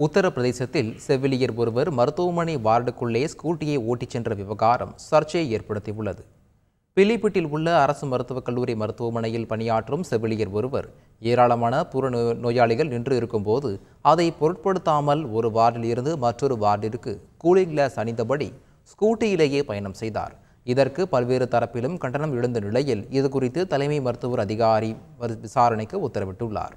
உத்தரப்பிரதேசத்தில் செவிலியர் ஒருவர் மருத்துவமனை வார்டுக்குள்ளே ஸ்கூட்டியை ஓட்டிச் சென்ற விவகாரம் சர்ச்சையை ஏற்படுத்தியுள்ளது. பிலிபிட்டில் உள்ள அரசு மருத்துவக் கல்லூரி மருத்துவமனையில் பணியாற்றும் செவிலியர் ஒருவர் ஏராளமான புற நோயாளிகள் நின்று இருக்கும்போது அதை பொருட்படுத்தாமல் ஒரு வார்டில் இருந்து மற்றொரு வார்டிற்கு கூலிங் கிளாஸ் அணிந்தபடி ஸ்கூட்டியிலேயே பயணம் செய்தார். இதற்கு பல்வேறு தரப்பிலும் கண்டனம் எழுந்த நிலையில் இதுகுறித்து தலைமை மருத்துவர் அதிகாரி விசாரணைக்கு உத்தரவிட்டுள்ளார்.